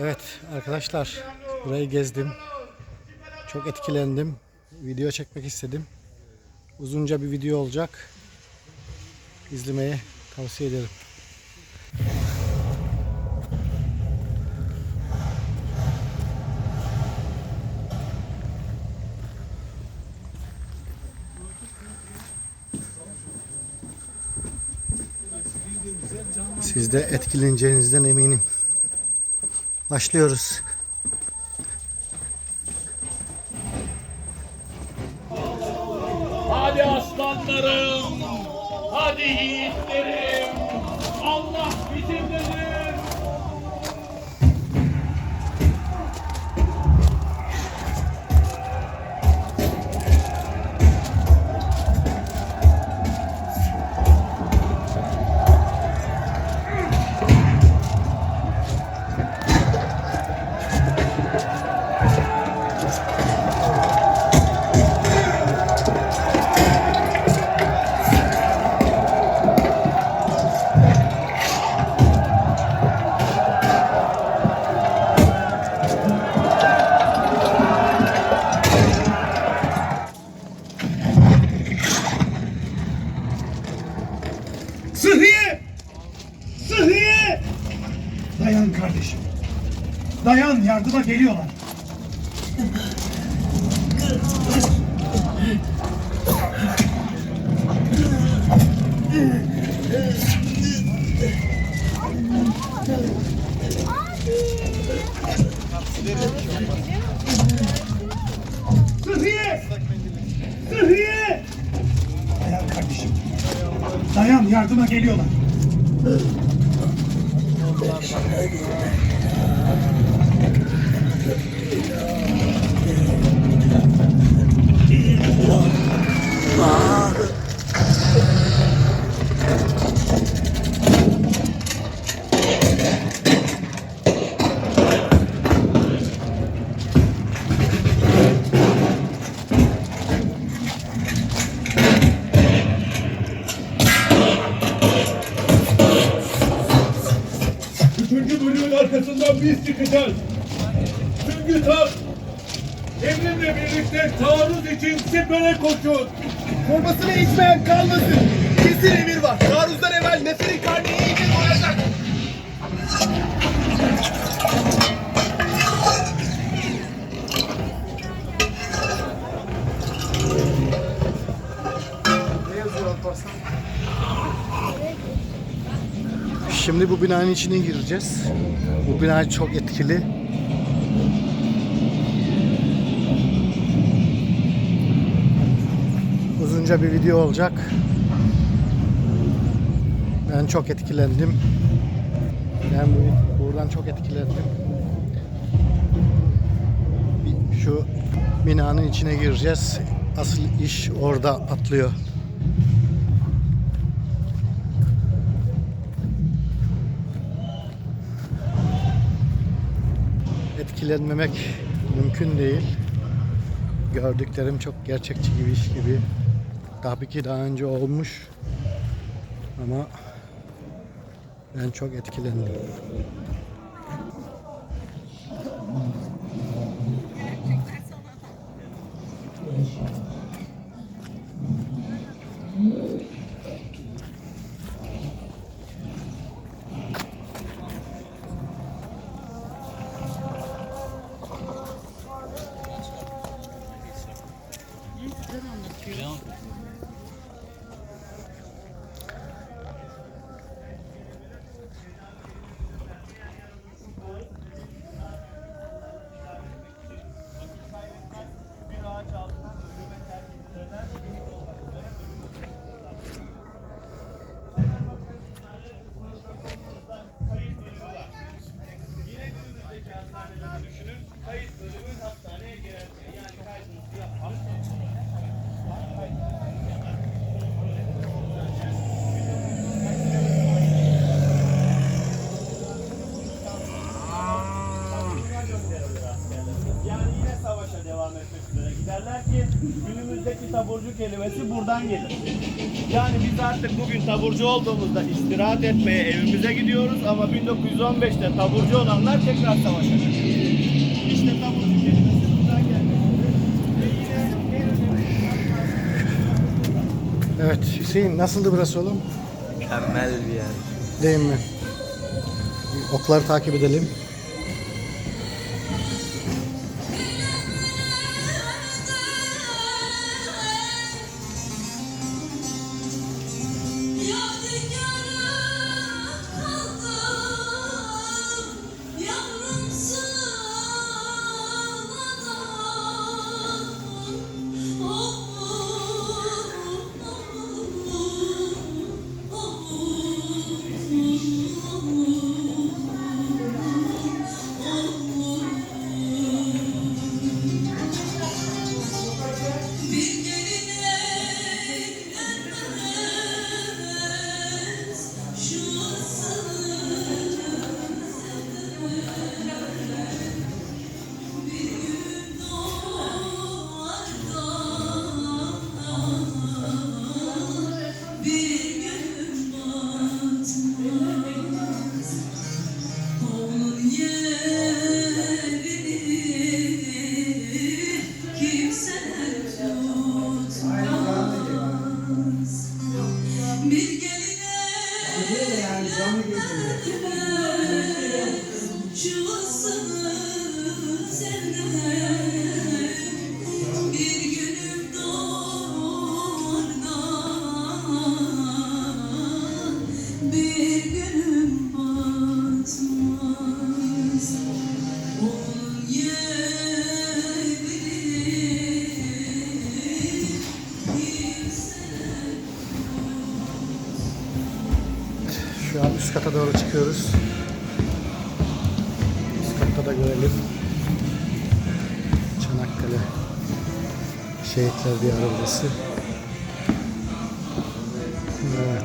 Evet arkadaşlar burayı gezdim. Çok etkilendim. Video çekmek istedim. Uzunca bir video olacak. İzlemeyi tavsiye ederim. Siz de etkileneceğinizden eminim. Başlıyoruz. Hadi aslanlarım, hadi yiğitlerim. Sıhhiye! Dayan kardeşim. Dayan yardıma geliyorlar. Sıhhiye! Sıhhiye! Dayan kardeşim. Dayan yardıma geliyorlar. 咱们来点。Biz çıkacağız. Çünkü tam emrimle birlikte taarruz için sipere koşun. Formasını içmeyen kalmasın. Kesin emir var. Taarruzdan evvel neferin karnı iyice doyacak. Şimdi bu binanın içine gireceğiz. Bu bina çok etkili. Uzunca bir video olacak. Ben çok etkilendim. Ben bu, buradan çok etkilendim. Şu binanın içine gireceğiz. Asıl iş orada patlıyor. Etkilenmemek mümkün değil. Gördüklerim çok gerçekçi gibi iş gibi. Tabii ki daha önce olmuş. Ama ben çok etkilendim. Yani yine savaşa devam etmek üzere giderler. ki günümüzdeki taburcu kelimesi buradan gelir. Yani biz artık bugün taburcu olduğumuzda istirahat etmeye evimize gidiyoruz ama 1915'te taburcu olanlar tekrar savaşa. İşte taburcu kelimesi buradan geldi. Evet Hüseyin nasıldı burası oğlum? Mükemmel bir yer. Değil mi? Okları takip edelim. Şu an üst kata doğru çıkıyoruz. Üst katta da görelim. Çanakkale Şehitler Diyarı burası. Evet.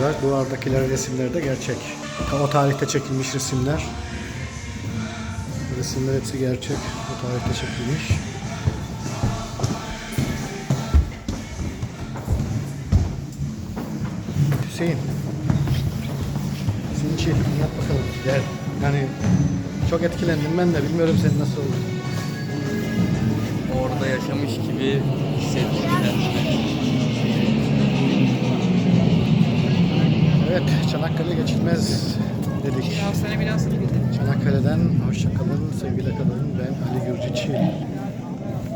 Burada duvardakiler resimler de gerçek. O tarihte çekilmiş resimler. Resimler hepsi gerçek. O tarihte çekilmiş. Hüseyin. Senin şehrini yap bakalım. Gel. Yani çok etkilendim ben de. Bilmiyorum senin nasıl oldu. Orada yaşamış gibi hissettim. Çanakkale geçilmez dedik. Çanakkale'den hoşça kalın, sevgiyle kalın. Ben Ali Gürciçi.